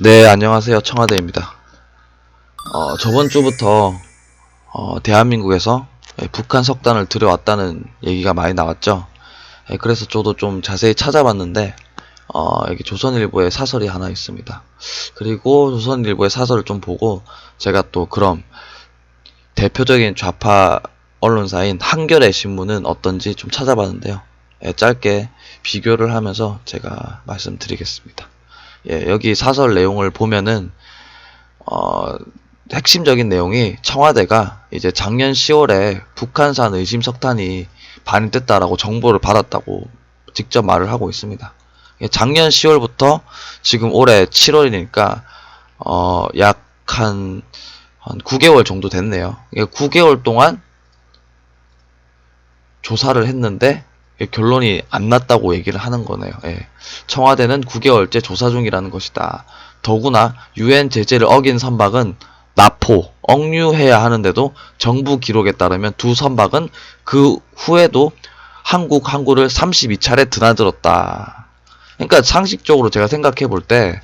네, 안녕하세요. 청와대입니다. 어, 저번 주부터, 어, 대한민국에서 예, 북한 석단을 들여왔다는 얘기가 많이 나왔죠. 예, 그래서 저도 좀 자세히 찾아봤는데, 어, 여기 조선일보에 사설이 하나 있습니다. 그리고 조선일보의 사설을 좀 보고, 제가 또 그럼, 대표적인 좌파 언론사인 한겨레 신문은 어떤지 좀 찾아봤는데요. 예, 짧게 비교를 하면서 제가 말씀드리겠습니다. 예, 여기 사설 내용을 보면은 어, 핵심적인 내용이 청와대가 이제 작년 10월에 북한산 의심 석탄이 반입됐다라고 정보를 받았다고 직접 말을 하고 있습니다. 예, 작년 10월부터 지금 올해 7월이니까 어, 약한 한 9개월 정도 됐네요. 예, 9개월 동안 조사를 했는데 예, 결론이 안 났다고 얘기를 하는 거네요. 예. 청와대는 9개월째 조사 중이라는 것이다. 더구나 유엔 제재를 어긴 선박은 납포, 억류해야 하는데도 정부 기록에 따르면 두 선박은 그 후에도 한국 항구를 32차례 드나들었다. 그러니까 상식적으로 제가 생각해 볼 때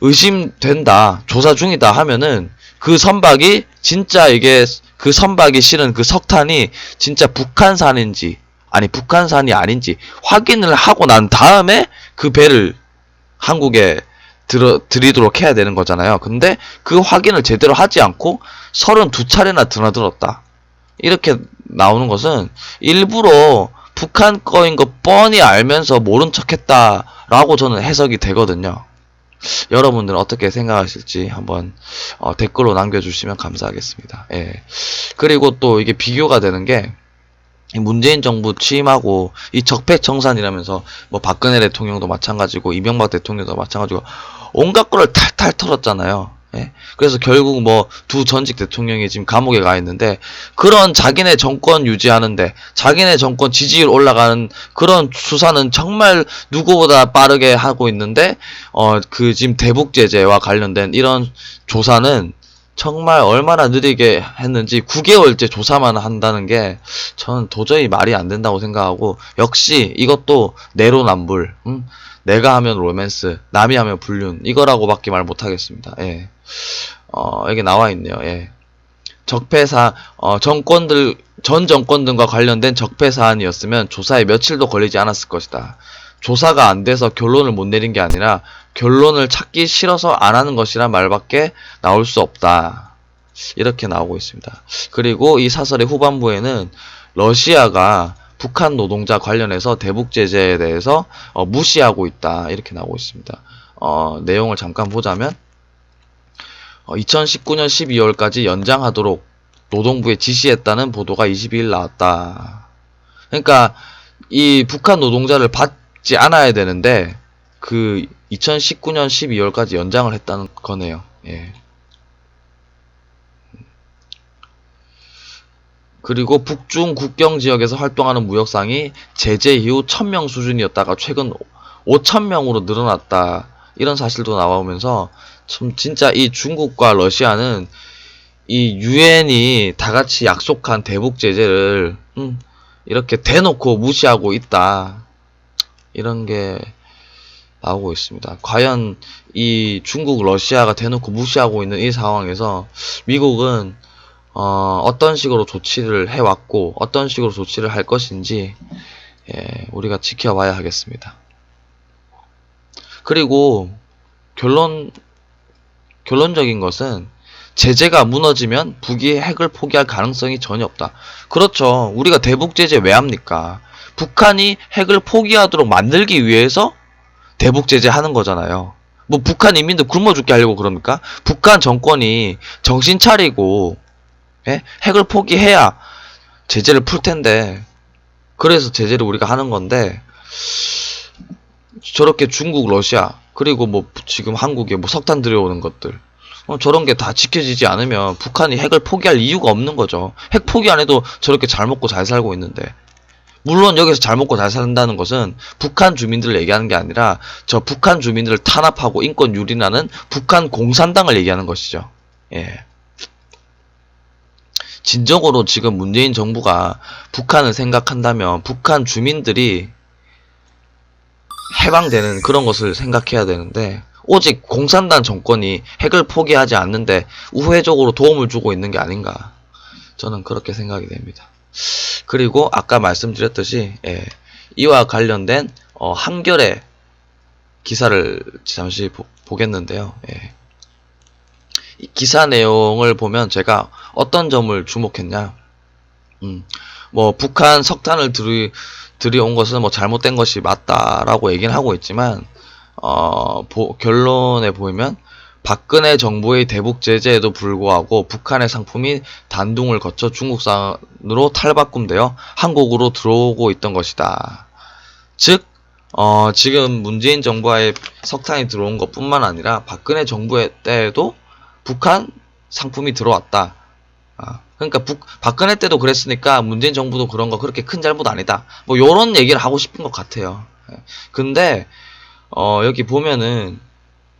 의심된다, 조사 중이다 하면은 그 선박이 진짜 이게 그 선박이 실은 그 석탄이 진짜 북한산인지 아니 북한산이 아닌지 확인을 하고 난 다음에 그 배를 한국에 들어 들이도록 해야 되는 거잖아요. 근데 그 확인을 제대로 하지 않고 32차례나 드나들었다. 이렇게 나오는 것은 일부러 북한 거인 거 뻔히 알면서 모른 척 했다라고 저는 해석이 되거든요. 여러분들은 어떻게 생각하실지 한번 어, 댓글로 남겨주시면 감사하겠습니다. 예. 그리고 또 이게 비교가 되는 게, 이 문재인 정부 취임하고 이 적폐청산이라면서 뭐 박근혜 대통령도 마찬가지고 이명박 대통령도 마찬가지고 온갖 거를 탈탈 털었잖아요. 예? 그래서 결국 뭐 두 전직 대통령이 지금 감옥에 가 있는데 그런 자기네 정권 유지하는데 자기네 정권 지지율 올라가는 그런 수사는 정말 누구보다 빠르게 하고 있는데 어 그 지금 대북 제재와 관련된 이런 조사는 정말 얼마나 느리게 했는지 9개월째 조사만 한다는 게 저는 도저히 말이 안 된다고 생각하고 역시 이것도 내로남불 음? 내가 하면 로맨스 남이 하면 불륜 이거라고밖에 말 못하겠습니다 예. 어, 여기 나와 있네요 예. 적폐사 어, 정권들 전 정권 등과 관련된 적폐 사안이었으면 조사에 며칠도 걸리지 않았을 것이다 조사가 안 돼서 결론을 못 내린 게 아니라 결론을 찾기 싫어서 안 하는 것이란 말밖에 나올 수 없다. 이렇게 나오고 있습니다. 그리고 이 사설의 후반부에는 러시아가 북한 노동자 관련해서 대북 제재에 대해서 어, 무시하고 있다. 이렇게 나오고 있습니다. 어, 내용을 잠깐 보자면 어, 2019년 12월까지 연장하도록 노동부에 지시했다는 보도가 22일 나왔다. 그러니까 이 북한 노동자를 받지 않아야 되는데 그 2019년 12월까지 연장을 했다는 거네요. 예. 그리고 북중 국경 지역에서 활동하는 무역상이 제재 이후 1000명 수준이었다가 최근 5000명으로 늘어났다. 이런 사실도 나오면서 참 진짜 이 중국과 러시아는 이 유엔이 다 같이 약속한 대북 제재를 음, 이렇게 대놓고 무시하고 있다. 이런 게 나오고 있습니다. 과연 이 중국, 러시아가 대놓고 무시하고 있는 이 상황에서 미국은 어, 어떤 식으로 조치를 해왔고 어떤 식으로 조치를 할 것인지 예, 우리가 지켜봐야 하겠습니다. 그리고 결론 결론적인 것은 제재가 무너지면 북이 핵을 포기할 가능성이 전혀 없다. 그렇죠. 우리가 대북 제재 왜 합니까? 북한이 핵을 포기하도록 만들기 위해서 대북 제재 하는 거잖아요. 뭐 북한 인민들 굶어 죽게 하려고 그럽니까? 북한 정권이 정신 차리고 예? 핵을 포기해야 제재를 풀 텐데 그래서 제재를 우리가 하는 건데 저렇게 중국, 러시아 그리고 뭐 지금 한국에 뭐 석탄 들여오는 것들 어, 저런 게 다 지켜지지 않으면 북한이 핵을 포기할 이유가 없는 거죠. 핵 포기 안 해도 저렇게 잘 먹고 잘 살고 있는데 물론 여기서 잘 먹고 잘 산다는 것은 북한 주민들을 얘기하는 게 아니라 저 북한 주민들을 탄압하고 인권 유린하는 북한 공산당을 얘기하는 것이죠. 예. 진정으로 지금 문재인 정부가 북한을 생각한다면 북한 주민들이 해방되는 그런 것을 생각해야 되는데 오직 공산당 정권이 핵을 포기하지 않는데 우회적으로 도움을 주고 있는 게 아닌가. 저는 그렇게 생각이 됩니다. 그리고 아까 말씀드렸듯이 예, 이와 관련된 어, 한결의 기사를 잠시 보, 보겠는데요. 예. 이 기사 내용을 보면 제가 어떤 점을 주목했냐. 음, 뭐 북한 석탄을 들이 들여온 것은 뭐 잘못된 것이 맞다라고 얘기는 하고 있지만 어, 보- 결론에 보이면 박근혜 정부의 대북 제재에도 불구하고 북한의 상품이 단둥을 거쳐 중국산으로 탈바꿈되어 한국으로 들어오고 있던 것이다. 즉, 어, 지금 문재인 정부의 석탄이 들어온 것 뿐만 아니라 박근혜 정부의 때에도 북한 상품이 들어왔다. 아, 그러니까 북, 박근혜 때도 그랬으니까 문재인 정부도 그런 거 그렇게 큰 잘못 아니다. 뭐 요런 얘기를 하고 싶은 것 같아요. 예. 근데 어, 여기 보면은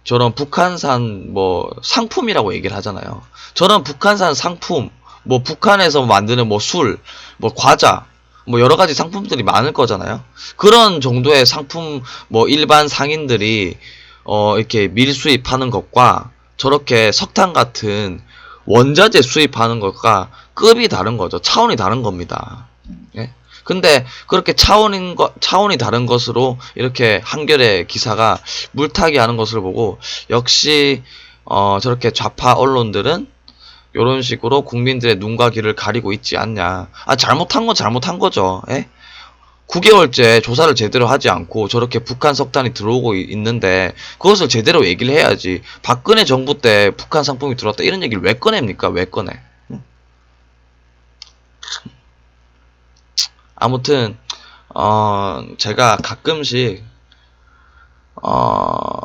저런 북한산 뭐 상품이라고 얘기를 하잖아요. 저런 북한산 상품, 뭐 북한에서 만드는 뭐 술, 뭐 과자, 뭐 여러 가지 상품들이 많을 거잖아요. 그런 정도의 상품 뭐 일반 상인들이 어 이렇게 밀 수입하는 것과 저렇게 석탄 같은 원자재 수입하는 것과 급이 다른 거죠. 차원이 다른 겁니다. 예? 근데 그렇게 차원인 것, 차원이 다른 것으로 이렇게 한결의 기사가 물타기 하는 것을 보고 역시 어, 저렇게 좌파 언론들은 이런 식으로 국민들의 눈과 귀를 가리고 있지 않냐. 아 잘못한 건 잘못한 거죠. 예? 9개월째 조사를 제대로 하지 않고 저렇게 북한 석탄이 들어오고 이- 있는데 그것을 제대로 얘기를 해야지. 박근혜 정부 때 북한 상품이 들어왔다 이런 얘기를 왜 꺼냅니까? 왜 꺼내? 응? 아무튼 어 제가 가끔씩 어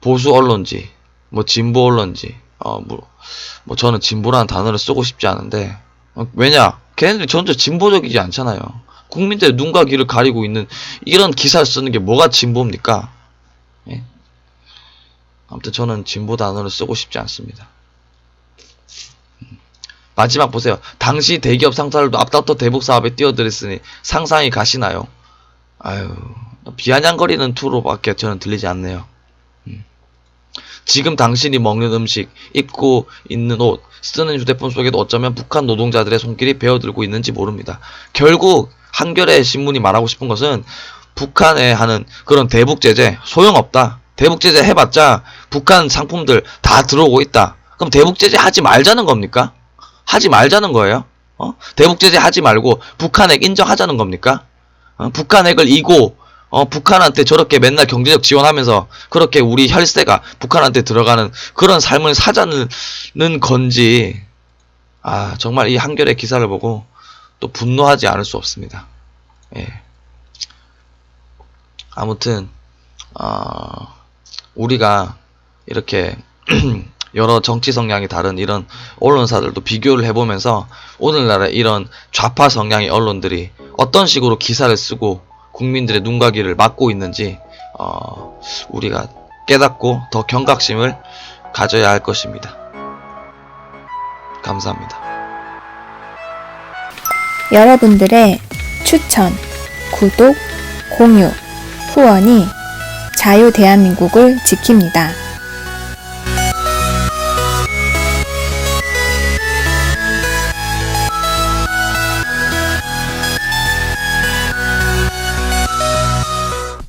보수 언론지 뭐 진보 언론지 어뭐 뭐 저는 진보라는 단어를 쓰고 싶지 않은데 어, 왜냐 걔네들이 전혀 진보적이지 않잖아요 국민들의 눈과 귀를 가리고 있는 이런 기사를 쓰는 게 뭐가 진보입니까 예? 아무튼 저는 진보 단어를 쓰고 싶지 않습니다 음. 마지막 보세요 당시 대기업 상사들도 앞다퉈 대북 사업에 뛰어들었으니 상상이 가시나요 아유 비아냥거리는 투로밖에 저는 들리지 않네요 지금 당신이 먹는 음식, 입고 있는 옷, 쓰는 휴대폰 속에도 어쩌면 북한 노동자들의 손길이 배어들고 있는지 모릅니다. 결국 한겨레 신문이 말하고 싶은 것은 북한에 하는 그런 대북 제재 소용없다. 대북 제재 해봤자 북한 상품들 다 들어오고 있다. 그럼 대북 제재 하지 말자는 겁니까? 하지 말자는 거예요. 어? 대북 제재 하지 말고 북한핵 인정하자는 겁니까? 어? 북한핵을 이고 어, 북한한테 저렇게 맨날 경제적 지원하면서 그렇게 우리 혈세가 북한한테 들어가는 그런 삶을 사자는 건지, 아, 정말 이 한겨레 기사를 보고 또 분노하지 않을 수 없습니다. 예. 아무튼, 어, 우리가 이렇게 여러 정치 성향이 다른 이런 언론사들도 비교를 해보면서 오늘날의 이런 좌파 성향의 언론들이 어떤 식으로 기사를 쓰고 국민들의 눈과 귀를 막고 있는지 어, 우리가 깨닫고 더 경각심을 가져야 할 것입니다. 감사합니다. 여러분들의 추천, 구독, 공유, 후원이 자유 대한민국을 지킵니다.